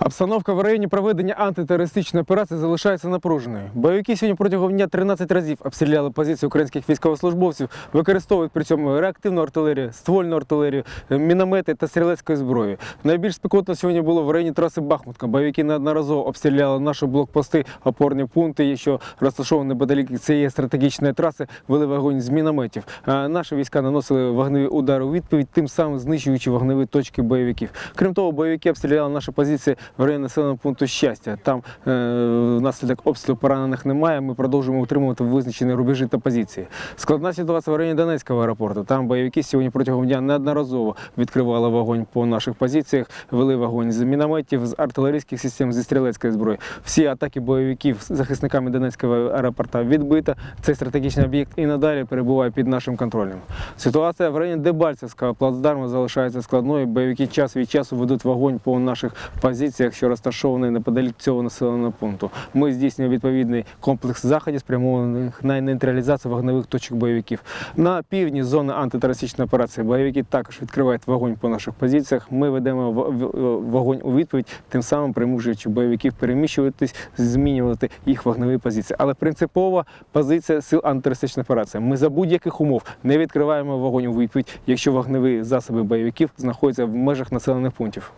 Обстановка в районі проведення антитерористичної операції залишається напруженою. Бойовики сьогодні протягом дня 13 разів обстріляли позиції українських військовослужбовців, використовують при цьому реактивну артилерію, ствольну артилерію, міномети та стрілецьку зброю. Найбільш спекотно сьогодні було в районі траси Бахмутка. Бойовики неодноразово обстріляли наші блокпости, опорні пункти, що розташовані неподалік цієї стратегічної траси, вели вогонь з мінометів. А наші війська наносили вогневі удари у відповідь, тим самим знищуючи вогневі точки бойовиків. Крім того, бойовики обстріляли наші позиції в районі населеного пункту щастя. Там е, внаслідок обстрілу поранених немає. Ми продовжуємо утримувати визначені рубежі та позиції. Складна ситуація в районі Донецького аеропорту. Там бойовики сьогодні протягом дня неодноразово відкривали вогонь по наших позиціях, вели вогонь з мінометів, з артилерійських систем, зі стрілецької зброї. Всі атаки бойовиків захисниками Донецького аеропорта відбита. Цей стратегічний об'єкт і надалі перебуває під нашим контролем. Ситуація в районі Дебальцевського плацдарму залишається складною. Бойовики час від часу ведуть вогонь по наших позиціях, що розташовані неподалік цього населеного пункту. Ми здійснюємо відповідний комплекс заходів, спрямованих на нейтралізацію вогневих точок бойовиків. На півдні зони антитерористичної операції бойовики також відкривають вогонь по наших позиціях. Ми ведемо вогонь у відповідь, тим самим примушуючи бойовиків переміщуватись, змінювати їх вогневі позиції. Але принципова позиція сил антитерористичної операції. Ми за будь-яких умов не відкриваємо вогонь у відповідь, якщо вогневі засоби бойовиків знаходяться в межах населених пунктів.